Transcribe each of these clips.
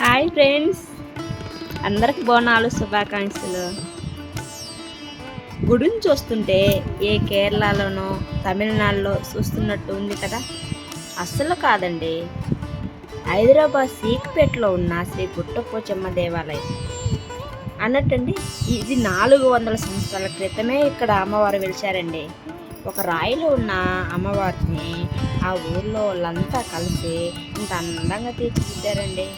Hi friends. అందరికి బోనాలు శుభాకాంక్షలు. గుడిని చూస్తుంటే ఏ కేరళలోనో తమిళనాడులో చూస్తున్నట్టు ఉంది కదా? అస్సలు కాదండి. హైదరాబాద్ సీక్పేటలో ఉన్న శ్రీ గుట్టపోచమ్మ దేవాలయం. అన్నట్టండి ఇది నాలుగు వందల సంవత్సరాల క్రితమే ఇక్కడ అమ్మవారు వెలిచారండి. ఒక రాయిలో ఉన్న అమ్మవారిని ఆ ఊర్లో వాళ్ళంతా కలిసి ఇంత అందంగా తీర్చిదిద్దారండి.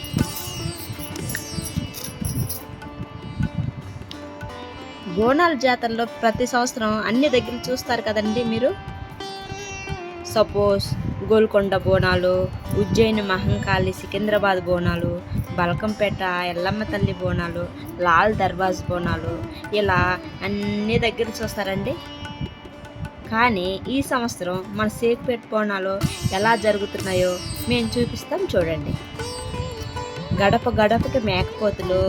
బోనాల జాతరలో ప్రతి సంవత్సరం అన్ని దగ్గర చూస్తారు కదండి మీరు? సపోజ్ గోల్కొండ బోనాలు ఉజ్జయిని మహంకాళి సికింద్రాబాద్ బోనాలు బలకంపేట ఎల్లమ్మ తల్లి బోనాలు లాల్ దర్వాజ్ బోనాలు ఇలా అన్ని దగ్గర చూస్తారండి. కానీ ఈ సంవత్సరం మన సేక్పేట బోనాలు ఎలా జరుగుతున్నాయో మేము చూపిస్తాం చూడండి. గడప గడపకి మేకపోతులు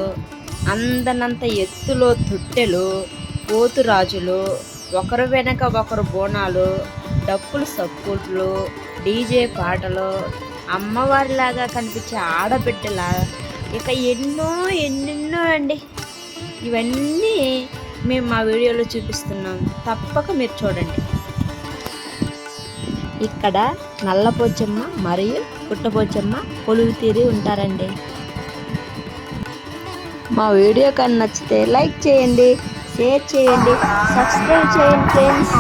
అందనంత ఎత్తులో తొట్టెలు పోతురాజులు ఒకరు వెనక ఒకరు బోనాలు డప్పులు సప్పుట్లు డీజే పాటలు అమ్మవారిలాగా కనిపించే ఆడబిడ్డల ఇక ఎన్నో ఎన్నెన్నో అండి. ఇవన్నీ మేము మా వీడియోలో చూపిస్తున్నాం. తప్పక మీరు చూడండి. ఇక్కడ నల్లపోచమ్మ మరియు పుట్టపోచమ్మ కొలువు తీరి ఉంటారండి. మా వీడియో కానీ నచ్చితే లైక్ చేయండి షేర్ చేయండి సబ్స్క్రైబ్ చేయండి ఫ్రెండ్స్.